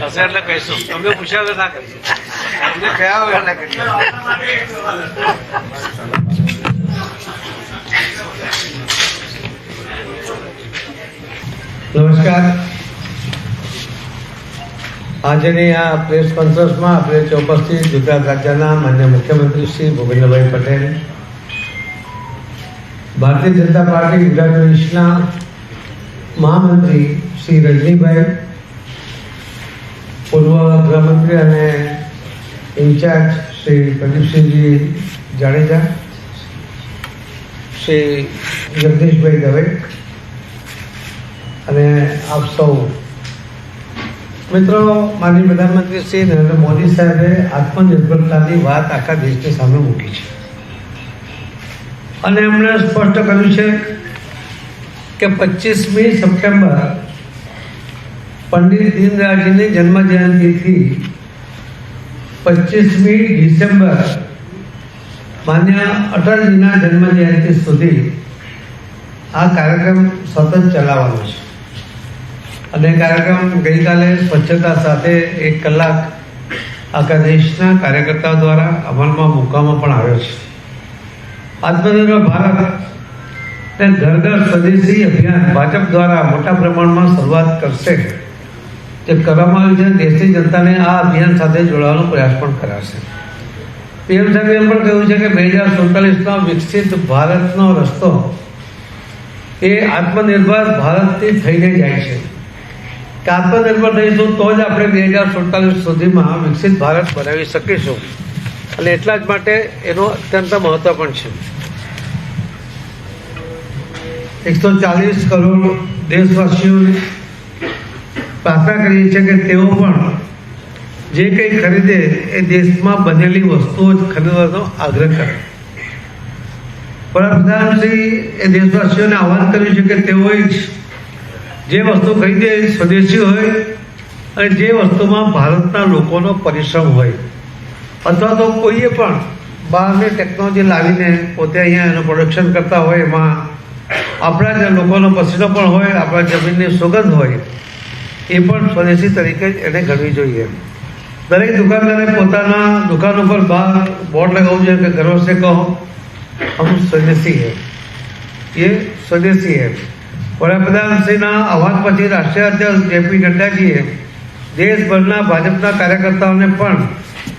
હશે એટલે કહીશું. તમે પૂછ્યા વગર ના કહીશું તમને કયા વગર ના કહીશું. નમસ્કાર. આજની આ પ્રેસ કોન્ફરન્સમાં આપણે ઉપસ્થિત ગુજરાત રાજ્યના માન્ય મુખ્યમંત્રી શ્રી ભૂપેન્દ્રભાઈ પટેલ, ભારતીય જનતા પાર્ટી ગુજરાત પ્રદેશના મહામંત્રી શ્રી રજનીભાઈ, પૂર્વ ગૃહમંત્રી અને ઇન્ચાર્જ શ્રી પ્રદીપસિંહજી જાડેજા, શ્રી જગદીશભાઈ દવે અને આપ સૌ મિત્રો, માનનીય પ્રધાનમંત્રી શ્રી નરેન્દ્ર મોદી સાહેબે આત્મનિર્ભરતાની વાત આખા દેશની સામે મૂકી છે. અને એમણે સ્પષ્ટ કર્યું છે કે પચીસમી સપ્ટેમ્બર પંડિત દીનદયાળજીની જન્મજયંતિથી પચીસમી ડિસેમ્બર માન્ય અટલજીના જન્મજયંતિ સુધી આ કાર્યક્રમ સતત ચલાવવાનો છે. અને કાર્યક્રમ ગઈકાલે સ્વચ્છતા સાથે એક કલાક આખા દેશના કાર્યકર્તાઓ દ્વારા અમલમાં મૂકવામાં પણ આવ્યો છે. આત્મનિર્ભર ભારત ને ઘર ઘર સ્વદેશી અભિયાન ભાજપ દ્વારા મોટા પ્રમાણમાં શરૂઆત કરશે તે કરવામાં આવ્યું છે. દેશની જનતાને આ અભિયાન સાથે જોડવાનો પ્રયાસ પણ કરાશે. પીએમ સાહેબે એમ પણ કહ્યું છે કે બે હજાર સુડતાલીસનો વિકસિત ભારતનો રસ્તો એ આત્મનિર્ભર ભારતથી થઈને જાય છે. કે આત્મનિર્ભર થઈશું તો જ આપણે બે હજાર સુડતાલીસ સુધીમાં વિકસિત ભારત બનાવી શકીશું. અને એટલા જ માટે એનું અત્યંત મહત્વ પણ છે. એકસો ચાલીસ કરોડ દેશવાસીઓ પ્રાર્થના કરીએ છીએ કે તેઓ પણ જે કંઈ ખરીદે એ દેશમાં બનેલી વસ્તુઓ જ ખરીદવાનો આગ્રહ કરે. વડાપ્રધાનશ્રી એ દેશવાસીઓને આહવાન કર્યું છે કે તેઓએ જ જે વસ્તુ ખરીદે એ સ્વદેશી હોય અને જે વસ્તુમાં ભારતના લોકોનો પરિશ્રમ હોય અથવા તો કોઈએ પણ બહારની ટેકનોલોજી લાવીને પોતે અહીંયા એનું પ્રોડક્શન કરતા હોય એમાં આપણા જ લોકોનો પસીનો પણ હોય આપણા જમીનની સુગંધ હોય એ પણ સ્વદેશી તરીકે જ એને ગણવી જોઈએ દરેક દુકાનદારે પોતાના દુકાન ઉપર બહાર બોર્ડ લગાવવું જોઈએ કે ગર્વ સે કહો हम स्वदेशी है ये स्वदेशी है વડાપ્રધાન શ્રીના આહવાન પછી રાષ્ટ્રીય અધ્યક્ષ જેપી નડ્ડાજીએ દેશભરના ભાજપના કાર્યકર્તાઓને પણ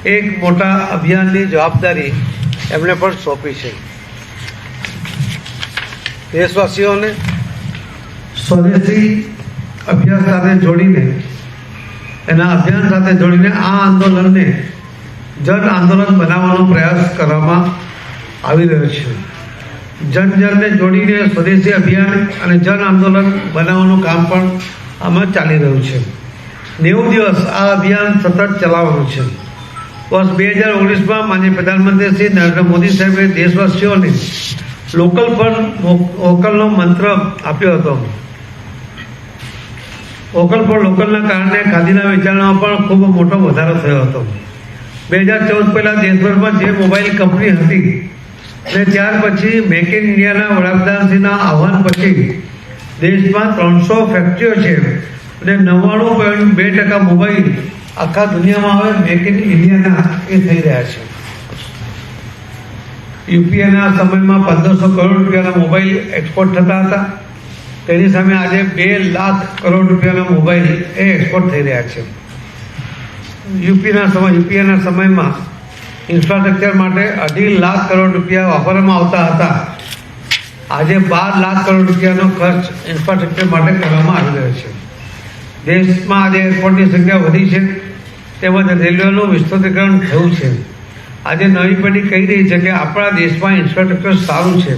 એક મોટા અભિયાનની જવાબદારી એમણે પણ સોંપી છે. દેશવાસીઓને સ્વદેશી અભ્યાસ સાથે જોડીને, એના અભિયાન સાથે જોડીને આ આંદોલનને જન આંદોલન બનાવવાનો પ્રયાસ કરવામાં આવી રહ્યો છે. જન જનને જોડીને સ્વદેશી અભિયાન અને જન આંદોલન બનાવવાનું કામ પણ આમાં ચાલી રહ્યું છે. નેવું દિવસ આ અભિયાન સતત ચલાવવાનું છે. વર્ષ બે હજાર ઓગણીસમાં માનનીય પ્રધાનમંત્રી શ્રી નરેન્દ્ર મોદી સાહેબે દેશવાસીઓને લોકલ પર વોકલનો મંત્ર આપ્યો હતો. વોકલ ફોર લોકલના કારણે ખાદીના વેચાણમાં પણ ખૂબ મોટો વધારો થયો હતો. બે હજાર ચૌદ પહેલાં દેશભરમાં જે મોબાઈલ કંપની હતી અને ત્યાર પછી મેક ઇન ઇન્ડિયાના વડાપ્રધાનશ્રીના આહવાન પછી દેશમાં ત્રણસો ફેક્ટરીઓ છે અને નવ્વાણું પોઈન્ટ બે ટકા મોબાઈલ આખા દુનિયામાં હવે મેક ઇન ઇન્ડિયાના એ થઈ રહ્યા છે. યુપીએના સમયમાં પંદરસો કરોડ રૂપિયાના મોબાઈલ એક્સપોર્ટ થતા હતા. તેની સામે આજે બે લાખ કરોડ રૂપિયાના મોબાઈલ એ એક્સપોર્ટ થઈ રહ્યા છે. યુપીના સમય યુપીએના સમયમાં ઇન્ફ્રાસ્ટ્રક્ચર માટે અઢી લાખ કરોડ રૂપિયા વાપરવામાં આવતા હતા. આજે બાર લાખ કરોડ રૂપિયાનો ખર્ચ ઇન્ફ્રાસ્ટ્રક્ચર માટે કરવામાં આવી રહ્યો છે. દેશમાં આજે એરપોર્ટની સંખ્યા વધી છે, તેમજ રેલવેનું વિસ્તૃતીકરણ થયું છે. આજે નવી પેઢી કહી રહી છે કે આપણા દેશમાં ઇન્ફ્રાસ્ટ્રક્ચર સારું છે.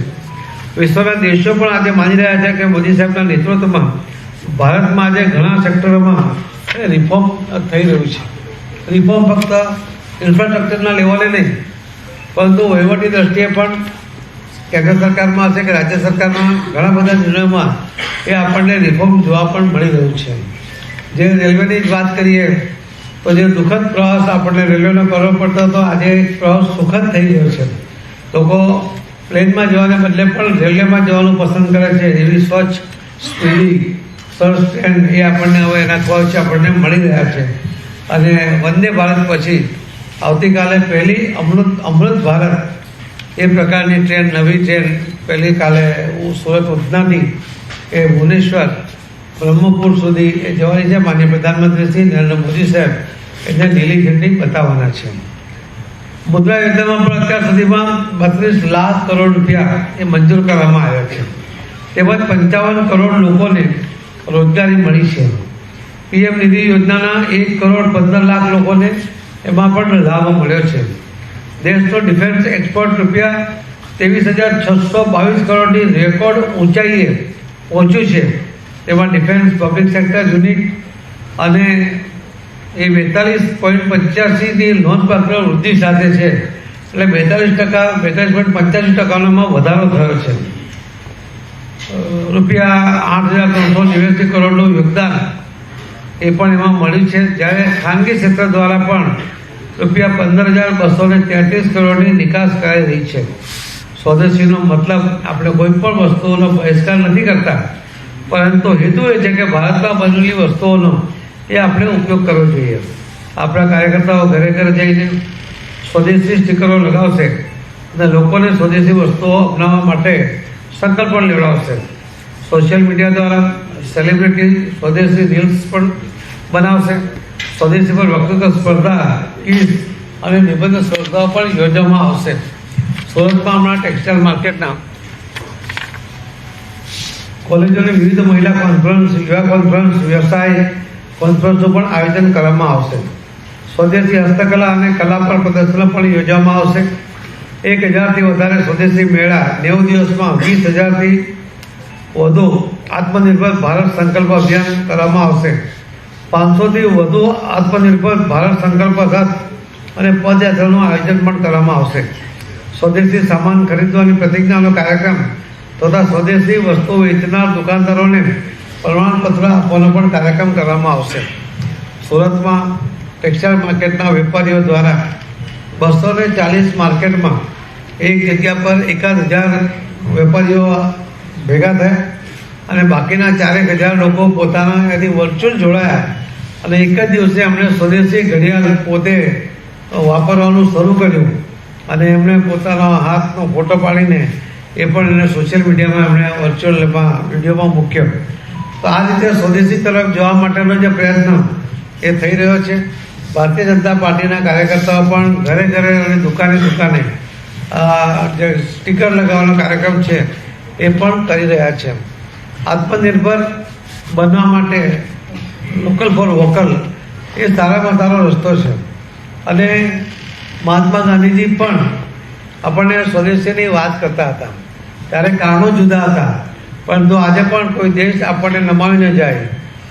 વિશ્વના દેશો પણ આજે માની રહ્યા છે કે મોદી સાહેબના નેતૃત્વમાં ભારતમાં આજે ઘણા સેક્ટરોમાં રિફોર્મ થઈ રહ્યું છે. રિફોર્મ ફક્ત ઇન્ફ્રાસ્ટ્રક્ચરના લેવલે નહીં. પરંતુ વહીવટી દ્રષ્ટિએ પણ કેન્દ્ર સરકારમાં હશે કે રાજ્ય સરકારમાં ઘણા બધા નિર્ણયોમાં એ આપણને રિફોર્મ જોવા પણ મળી રહ્યું છે. જે રેલવેની જ વાત કરીએ, તો જે દુઃખદ પ્રવાસ આપણને રેલવેનો કરવો પડતો હતો, આજે પ્રવાસ સુખદ થઈ ગયો છે. લોકો પ્લેનમાં જવાને બદલે પણ રેલવેમાં જવાનું પસંદ કરે છે, એવી સ્વચ્છ, સ્પીડી સર્ચ ટ્રેન એ આપણને હવે એના કોચ આપણને મળી રહ્યા છે. અને વંદે ભારત પછી આવતીકાલે પહેલી અમૃત અમૃત ભારત એ પ્રકારની ટ્રેન, નવી ટ્રેન પહેલી કાલે હું સુરત ઉધનાથી એ ભુવનેશ્વર, બ્રહ્મપુર સુધી એ જવાની છે. માન્ય પ્રધાનમંત્રી શ્રી નરેન્દ્ર મોદી સાહેબ એને લીલી ઝંડી બતાવવાના છે. મુદ્રા યોજનામાં પણ અત્યાર સુધીમાં બત્રીસ લાખ કરોડ રૂપિયા એ મંજૂર કરવામાં આવ્યા છે. તેમજ પંચાવન કરોડ લોકોને રોજગારી મળી છે. પીએમ નિધિ યોજનાના એક કરોડ પંદર લાખ લોકોને એમાં પણ લાભ મળ્યો છે. દેશનો ડિફેન્સ એક્સપોર્ટ રૂપિયા ત્રેવીસ હજાર છસો બાવીસ કરોડની રેકોર્ડ ઊંચાઈએ પહોંચ્યું છે. તેમાં ડિફેન્સ પબ્લિક સેક્ટર યુનિટ અને એ બેતાલીસ પોઈન્ટ પંચ્યાસીની નોંધપાત્ર વૃદ્ધિ સાથે છે. એટલે બેતાલીસ ટકા, બેતાલીસ પોઈન્ટ પંચ્યાસી ટકાનોમાં વધારો થયો છે. રૂપિયા આઠ હજાર ત્રણસો નેવ્યાસી કરોડનું યોગદાન એ પણ એમાં મળ્યું છે. જ્યારે ખાનગી ક્ષેત્ર દ્વારા પણ રૂપિયા પંદર હજાર બસો ને તેત્રીસ કરોડની નિકાસ કરાઈ રહી છે. સ્વદેશીનો મતલબ આપણે કોઈ પણ વસ્તુઓનો બહિષ્કાર નથી કરતા. પરંતુ હેતુ એ છે કે ભારતમાં બનેલી વસ્તુઓનો એ આપણે ઉપયોગ કરવો જોઈએ. આપણા કાર્યકર્તાઓ ઘરે ઘરે જઈને સ્વદેશી સ્ટીકરો લગાવશે અને લોકોને સ્વદેશી વસ્તુઓ અપનાવવા માટે સંકલ્પ પણ લેવડાવશે. સોશિયલ મીડિયા દ્વારા સેલિબ્રિટી સ્વદેશી રીલ્સ પણ બનાવશે. સ્વદેશી પર વક્તૃત્વ સ્પર્ધા ક્વિઝ અને નિબંધ સ્પર્ધાઓ પણ યોજવામાં આવશે. સુરતમાં હમણાં ટેક્સટાઇલ માર્કેટના કોલેજોની વિવિધ મહિલા કોન્ફરન્સ યુવા કોન્ફરન્સ વ્યવસાય કોન્ફરન્સનું પણ આયોજન કરવામાં આવશે. સ્વદેશી હસ્તકલા અને કલા પર પ્રદર્શનો પણ યોજવામાં આવશે. એક હજારથી વધારે સ્વદેશી મેળા નેવું દિવસમાં વીસ હજારથી વધુ આત્મનિર્ભર ભારત સંકલ્પ અભિયાન કરવામાં આવશે. પાંચસોથી વધુ આત્મનિર્ભર ભારત સંકલ્પ રથ અને પદયાત્રાનું આયોજન પણ કરવામાં આવશે. સ્વદેશી સામાન ખરીદવાની પ્રતિજ્ઞાનો કાર્યક્રમ તથા સ્વદેશી વસ્તુઓ વેચનાર દુકાનદારોને પ્રમાણપત્ર આપવાનો પણ કાર્યક્રમ કરવામાં આવશે. સુરતમાં ટેક્સટાઇલ માર્કેટના વેપારીઓ દ્વારા બસો ને ચાલીસ માર્કેટમાં એક જગ્યા પર એકાદ હજાર વેપારીઓ ભેગા થયા અને બાકીના ચારેક હજાર લોકો પોતાના એથી વર્ચ્યુઅલ જોડાયા. અને એક જ દિવસે એમણે સ્વદેશી ઘડિયાળ પોતે વાપરવાનું શરૂ કર્યું. અને એમણે પોતાના હાથનો ફોટો પાડીને એ પણ એને સોશિયલ મીડિયામાં એમણે વર્ચ્યુઅલમાં વિડીયોમાં મૂક્યો. તો આ રીતે સ્વદેશી તરફ જવા માટેનો જે પ્રયત્ન એ થઈ રહ્યો છે. ભારતીય જનતા પાર્ટીના કાર્યકર્તાઓ પણ ઘરે ઘરે અને દુકાને દુકાને જે સ્ટીકર લગાવવાનો કાર્યક્રમ છે એ પણ કરી રહ્યા છે. આત્મનિર્ભર બનવા માટે લોકલ ફોર વોકલ. એ સારામાં સારો રસ્તો છે. અને મહાત્મા ગાંધીજી પણ આપણને સ્વદેશીની વાત કરતા હતા. ત્યારે કારણો જુદા હતા. પરંતુ આજે પણ કોઈ દેશ આપણને નમાવી ન જાય.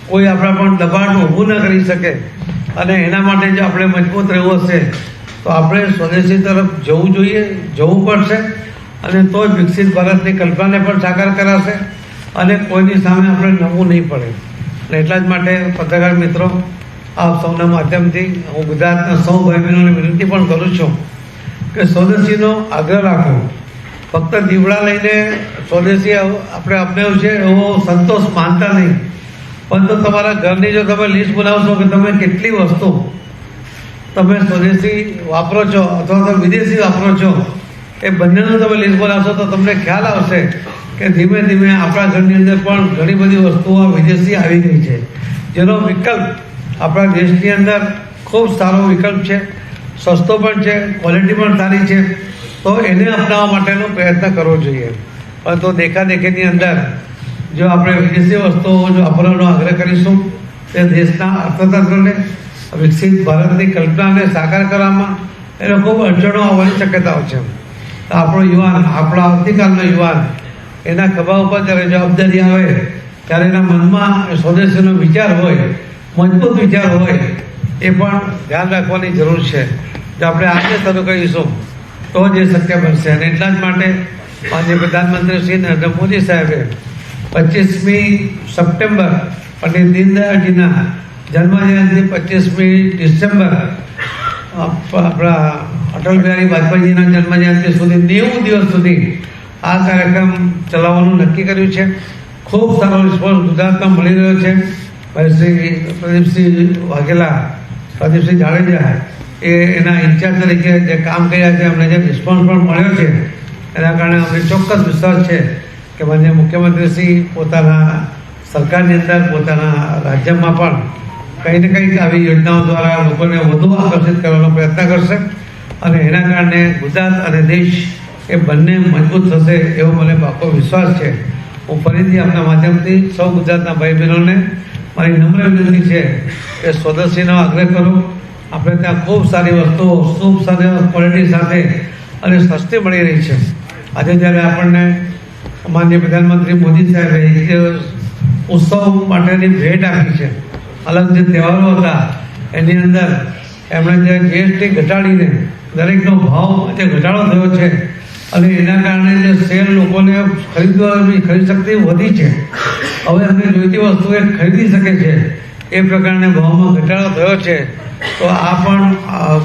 કોઈ આપણા પણ દબાણ ઊભું ન કરી શકે. અને એના માટે જો આપણે મજબૂત રહેવું હશે, તો આપણે સ્વદેશી તરફ જવું જોઈએ, જવું પડશે. અને તો જ વિકસિત ભારતની કલ્પનાને પણ સાકાર કરાશે. અને કોઈની સામે આપણે નમવું નહીં પડે. અને એટલા જ માટે પત્રકાર મિત્રો, આપ સૌના માધ્યમથી હું ગુજરાતના સૌ ભાઈ બહેનોને વિનંતી પણ કરું છું કે સ્વદેશીનો આગ્રહ રાખો. ફક્ત દીવડા લઈને સ્વદેશી આપણે અપનાવ્યું છે, એવો સંતોષ માનતા નહીં. પરંતુ તમારા ઘરની જો તમે લિસ્ટ બનાવશો કે તમે કેટલી વસ્તુ તમે સ્વદેશી વાપરો છો અથવા તો વિદેશી વાપરો છો, એ બંનેનું તમે લિસ્ટ બનાવશો તો તમને ખ્યાલ આવશે કે ધીમે ધીમે આપણા ઘરની અંદર પણ ઘણી બધી વસ્તુઓ વિદેશી આવી ગઈ છે. જેનો વિકલ્પ આપણા દેશની અંદર ખૂબ સારો વિકલ્પ છે. સસ્તો પણ છે ક્વોલિટી પણ સારી છે. તો એને અપનાવવા માટેનો પ્રયત્ન કરવો જોઈએ. પરંતુ દેખાદેખીની અંદર જો આપણે વિદેશી વસ્તુઓ જો વાપરવાનો આગ્રહ કરીશું, તે દેશના અર્થતંત્રને, વિકસિત ભારતની કલ્પનાને સાકાર કરવામાં એને ખૂબ અડચણો આવવાની શક્યતાઓ છે. આપણો યુવાન, આપણા આવતીકાલનો યુવાન એના ખભા ઉપર જ્યારે જવાબદારી આવે, ત્યારે એના મનમાં સ્વદેશીનો વિચાર હોય, મજબૂત વિચાર હોય, એ પણ ધ્યાન રાખવાની જરૂર છે. જો આપણે આજે શરૂ કરીશું, તો જ એ શક્ય બનશે. અને એટલા જ માટે માનનીય પ્રધાનમંત્રી શ્રી નરેન્દ્ર મોદી સાહેબે પચીસમી સપ્ટેમ્બર પંડિત દીનદયાળજીના જન્મજયંતિ પચીસમી ડિસેમ્બર આપણા અટલ બિહારી વાજપેયીજીના જન્મજયંતિ સુધી નેવું દિવસ સુધી આ કાર્યક્રમ ચલાવવાનું નક્કી કર્યું છે. ખૂબ સારો રિસ્પોન્સ ગુજરાતમાં મળી રહ્યો છે. શ્રી પ્રદીપસિંહ વાઘેલા, પ્રદીપસિંહ જાડેજા એ એના ઇન્ચાર્જ તરીકે જે કામ કર્યા છે, અમને જે રિસ્પોન્સ પણ મળ્યો છે, એના કારણે અમને ચોક્કસ વિશ્વાસ છે કે માન્ય મુખ્યમંત્રીશ્રી પોતાના સરકારની અંદર, પોતાના રાજ્યમાં પણ કંઈ ને કંઈક આવી યોજનાઓ દ્વારા લોકોને વધુ આકર્ષિત કરવાનો પ્રયત્ન કરશે. અને એના કારણે ગુજરાત અને દેશ એ બંને મજબૂત થશે એવો મને પાકો વિશ્વાસ છે. હું ફરીથી આપના માધ્યમથી સૌ ગુજરાતના ભાઈ બહેનોને મારી નમ્ર વિનંતી છે એ સ્વદેશીનો આગ્રહ કરો. આપણે ત્યાં ખૂબ સારી વસ્તુઓ, ખૂબ સારી ક્વોલિટી સાથે અને સસ્તી મળી રહી છે. આજે જ્યારે આપણને માન્ય પ્રધાનમંત્રી મોદી સાહેબે ઉત્સવ માટેની ભેટ આપી છે, અલગ જે તહેવારો હતા, એની અંદર એમણે જે જીએસટી ઘટાડીને દરેકનો ભાવ જે ઘટાડો થયો છે અને એના કારણે જે શેર લોકોને ખરીદવાની ખરીદ શક્તિ વધી છે. હવે અમે જોઈતી વસ્તુ એ ખરીદી શકે છે. એ પ્રકારને ભાવમાં ઘટાડો થયો છે. તો આ પણ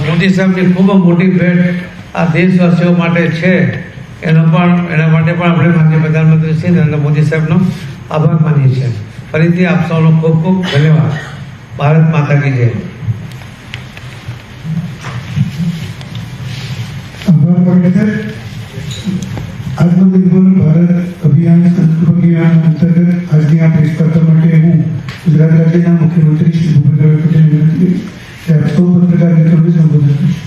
મોદી સાહેબની ખૂબ મોટી ભેટ આ દેશવાસીઓ માટે છે. એનો પણ, એના માટે પણ આપણે માનનીય પ્રધાનમંત્રી શ્રી નરેન્દ્ર મોદી સાહેબનો આભાર માનીએ છીએ. ફરીથી આપ સૌનો ખૂબ ખૂબ ધન્યવાદ. ભારત માતા કી જય. આભાર આત્મનિર્ભર ભારત અભિયાન સંકલ્પ અભિયાન અંતર્ગત આજની આ પ્રેસ માટે હું ગુજરાત રાજ્યના મુખ્યમંત્રી શ્રી ભૂપેન્દ્રભાઈ પટેલ વિનંતી કરીશ કે આપ સૌ પત્રકાર મિત્રોને સંબોધન કરીશ.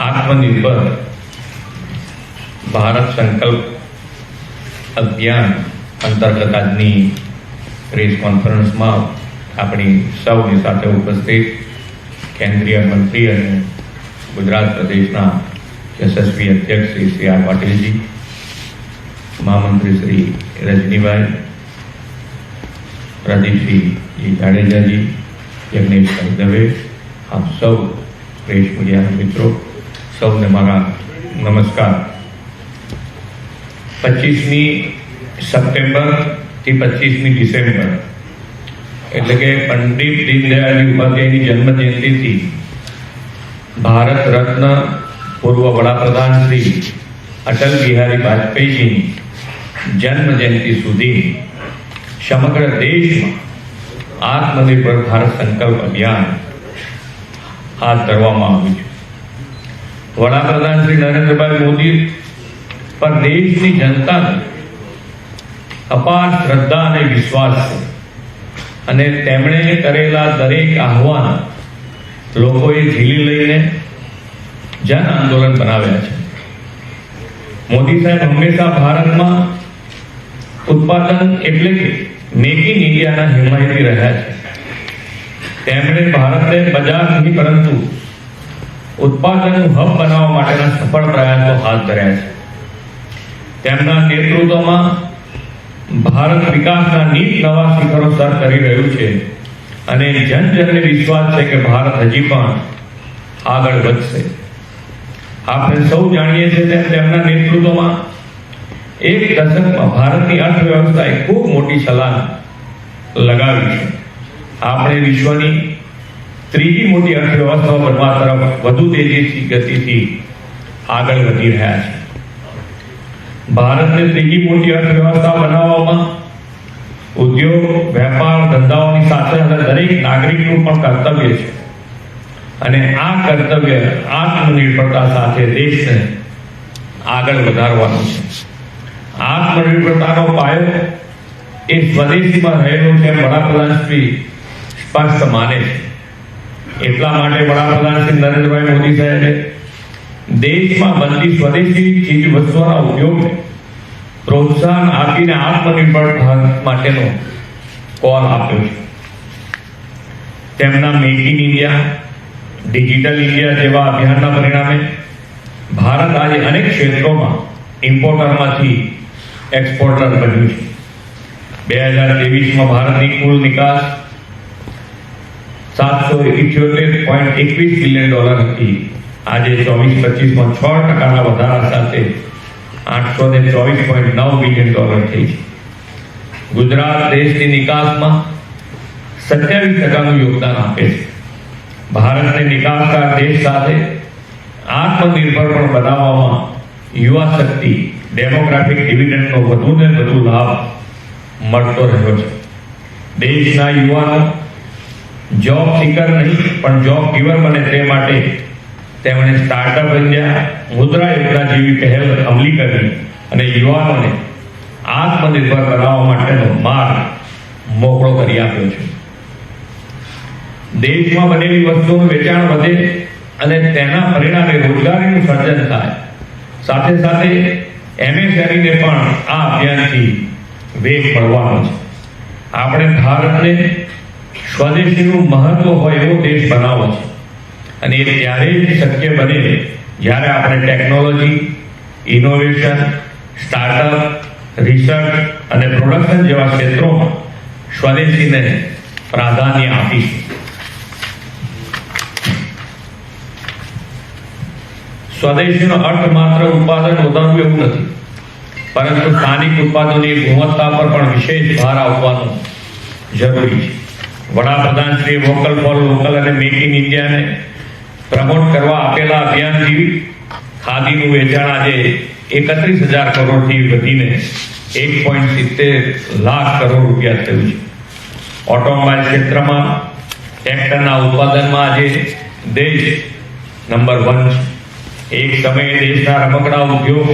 આત્મનિર્ભર ભારત સંકલ્પ અભિયાન અંતર્ગત આજની પ્રેસ કોન્ફરન્સમાં આપણી સૌની સાથે ઉપસ્થિત કેન્દ્રીય મંત્રી અને ગુજરાત પ્રદેશના યશસ્વી અધ્યક્ષ શ્રી સી આર પાટીલજી મહામંત્રી શ્રી રજનીભાઈ પ્રદીપસિંહ જાડેજાજી યજ્ઞેશભાઈ દવે આપ સૌ પ્રેસ મીડિયાના મિત્રો સૌને મારા નમસ્કાર પચીસમી સપ્ટેમ્બરથી પચીસમી ડિસેમ્બર એટલે કે પંડિત દીનદયાળજી ઉપાધ્યાયની જન્મજયંતિથી ભારત રત્ન પૂર્વ વડાપ્રધાન શ્રી અટલ બિહારી વાજપેયીજીની જન્મ જયંતિ સુધી સમગ્ર દેશમાં આત્મનિર્ભર ભારત સંકલ્પ અભિયાન હાથ ધરવામાં આવ્યું છે. વડાપ્રધાન શ્રી નરેન્દ્રભાઈ મોદી પર દેશની જનતાને અપાર શ્રદ્ધા અને વિશ્વાસ છે. અને તેમણે કરેલા દરેક આહવાન લોકોએ ઝીલી લઈને જન આંદોલન બનાવ્યા છે. મોદી સાહેબ હંમેશા ભારતમાં ઉત્પાદન એટલે કે મેક ઇન ઇન્ડિયાના હિમાયતી રહ્યા છે. તેમણે ભારતને બજાર નહીં પરંતુ ઉત્પાદનનું હબ બનાવવા માટેના સફળ પ્રયાસો હાથ ધર્યા છે. તેમના નેતૃત્વમાં ભારત વિકાસના નીત નવા શિખરો સર કરી રહ્યું છે. અને જન જનને વિશ્વાસ છે કે ભારત હજી પણ આગળ વધશે. આપણે સૌ જાણીએ છીએ તેમ તેમના નેતૃત્વમાં એક દશકમાં ભારતની અર્થવ્યવસ્થાએ ખૂબ મોટી છલાંગ લગાવી છે. આપણે વિશ્વની ત્રીજી મોટી અર્થવ્યવસ્થાઓ બનવા તરફ વધુ તેજીથી, ગતિથી આગળ વધી રહ્યા છે ભારતને ત્રીજી મોટી અર્થવ્યવસ્થા બનાવવામાં ઉદ્યોગ, વેપાર, ધંધાઓની સાથે સાથે દરેક નાગરિકનું પણ કર્તવ્ય છે. અને આ કર્તવ્ય આત્મનિર્ભરતા સાથે દેશને આગળ વધારવાનું છે. આત્મનિર્ભરતાનો પાયો એ સ્વદેશીમાં રહેલો છે વડાપ્રધાન શ્રી સ્પષ્ટ માને છે. એટલા માટે વડાપ્રધાન શ્રી નરેન્દ્રભાઈ મોદી સાહેબે દેશમાં બનતી સ્વદેશી ચીજ વસ્તુઓના ઉપયોગને પ્રોત્સાહન આપીને આત્મનિર્ભર ભારત માટેનો કોલ આપ્યો છે. તેમના make in India digital India જેવા અભિયાનના પરિણામે ભારત આજે અનેક ક્ષેત્રોમાં ઇમ્પોર્ટરમાંથી એક્સપોર્ટર બન્યું છે. બે હજાર ત્રેવીસમાં ભારતની કુલ નિકાસ સાતસો ઇઠ્યોતેર પોઈન્ટ એકવીસ બિલિયન ડોલર હતી. આજે ચોવીસ પચીસમાં છ ટકાના વધારા સાથે આઠસો ને ચોવીસ પોઈન્ટ નવ બિલિયન ડોલર થઈ છે. ગુજરાત દેશની નિકાસમાં સત્યાવીસ ટકાનું યોગદાન આપે છે. ભારતને નિકાસકાર દેશ સાથે આત્મનિર્ભર પણ બનાવવામાં યુવા શક્તિ ડેમોગ્રાફિક ડિવિડન્ડનો વધુને વધુ લાભ મળતો રહ્યો છે. દેશના યુવાનો જોબ સિકર નહીં, પણ જોબ ગીવર બને તે માટે તેમણે સ્ટાર્ટઅપ ઇન્ડિયા મુદ્રા યોજના જેવી પહેલ અમલી કરી અને યુવાનોને આત્મનિર્ભર બનાવવા માટેનો માર્ગ મોકળો કરી આપ્યો છે. દેશમાં બનેલી વસ્તુઓનું વેચાણ વધે અને તેના પરિણામે રોજગારીનું સર્જન થાય. સાથે સાથે એમએસએમઈને પણ આ અભિયાનથી વેગ મળવાનો છે. આપણે ભારતને સ્વદેશીનું મહત્વ હોય એવો દેશ બનાવવો છે. અને એ ત્યારે શક્ય બને જ્યારે આપણે ટેકનોલોજી ઇનોવેશન સ્ટાર્ટઅપ રિસર્ચ અને પ્રોડક્શન જેવા ક્ષેત્રોમાં સ્વદેશીને પ્રાધાન્ય આપીશું. સ્વદેશીનો અર્થ માત્ર ઉત્પાદન વધારવું એવું નથી, પરંતુ સ્થાનિક ઉત્પાદનોની ગુણવત્તા પર પણ વિશેષ ભાર આપવાનો જરૂરી છે. વડાપ્રધાન શ્રી વોકલ ફોર લોકલ અને મેક ઇન ઇન્ડિયાને પ્રમોટ કરવા આપેલા અભિયાનથી ખાદીનું વેચાણ આજે એકત્રીસ હજાર કરોડથી વધીને એક પોઈન્ટ સિત્તેર લાખ કરોડ રૂપિયા થયું છે. ઓટોમોબાઈલ ક્ષેત્રમાં ટ્રેક્ટરના ઉત્પાદનમાં આજે દેશ નંબર વન છે. એક સમયે દેશના રમકડા ઉદ્યોગ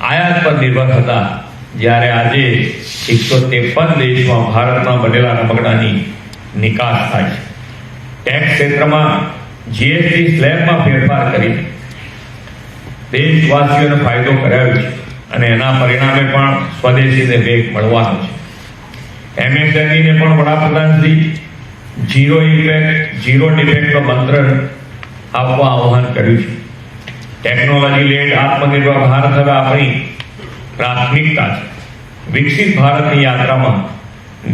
આયાત પર નિર્ભર હતા જ્યારે આજે એકસો ત્રેપન દેશમાં ભારતમાં બનેલા રમકડાની નિકાસ થાય છે. ટેક્સ ક્ષેત્રમાં જીએસટી સ્લેબમાં ફેરફાર કરી. દેશવાસીઓને ફાયદો કરાવ્યો છે અને એના પરિણામે પણ સ્વદેશીને વેગ મળવાનો છે. એમએસએમઈને પણ વડાપ્રધાન શ્રી ઝીરો ઇફેક્ટ ઝીરો ડિફેક્ટનો મંત્ર આપવા આહ્વાન કર્યું છે. ટેકનોલોજી લેડ આત્મનિર્ભર ભારત હવે આપણી પ્રાથમિકતા છે. વિકસિત ભારતની યાત્રામાં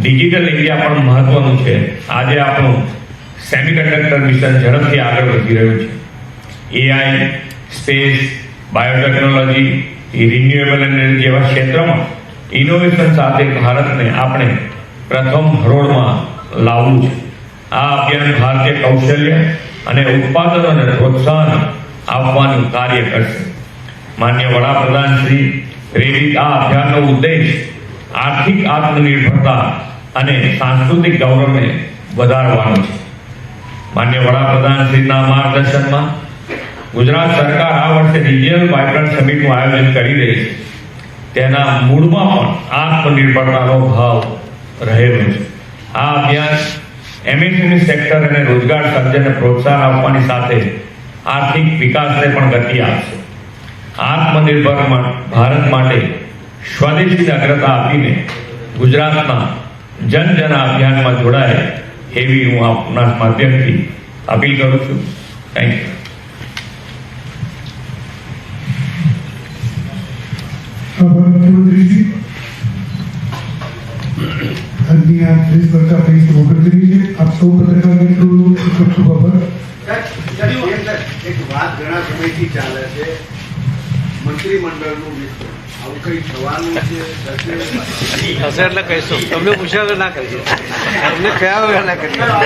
ડિજિટલ ઇન્ડિયા પણ મહત્વનું છે. આજે આપણું સેમિકન્ડક્ટર મિશન ઝડપથી આગળ વધી રહ્યું છે. AI space biotechnology renewable energy જેવા ક્ષેત્રમાં ઇનોવેશન સાથે ભારતને આપણે પ્રથમ હરોળમાં લાવવું છે. આ અભિયાન ભારતીય કૌશલ્ય અને ઉત્પાદનોને પ્રોત્સાહન આપવાનું કાર્ય કરશે. માન્ય વડાપ્રધાન શ્રી પ્રેરિત આ અભિયાનનો ઉદ્દેશ આર્થિક આત્મનિર્ભરતા અને સાંસ્કૃતિક ગૌરવને વધારવાનો છે. માન્ય વડાપ્રધાન શ્રીના માર્ગદર્શનમાં ગુજરાત સરકાર આ વર્ષે રિજિયલ વાઇબ્રન્ટ સમિટનું આયોજન કરી રહી છે. તેના મૂળમાં પણ આત્મનિર્ભરતાનો ભાવ રહેલો છે. આ અભિયાન એમએસએમઈ સેક્ટર અને રોજગાર સર્જનને પ્રોત્સાહન આપવાની સાથે આર્થિક વિકાસને પણ ગતિ આપશે. આત્મનિર્ભર ભારત માટે સ્વદેશીને અગ્રતા આપીને ગુજરાતમાં જન જન અભિયાનમાં જોડાય એવી હું આપના માધ્યમથી અપીલ કરું છું. થેન્ક યુ આજની ચાલે છે મંત્રીમંડળનું વિસ્તરણ આવું કંઈ થવાનું છે થશે? એટલે કહીશું. તમને પૂછ્યા ના કરીશું Le pegado en la carita.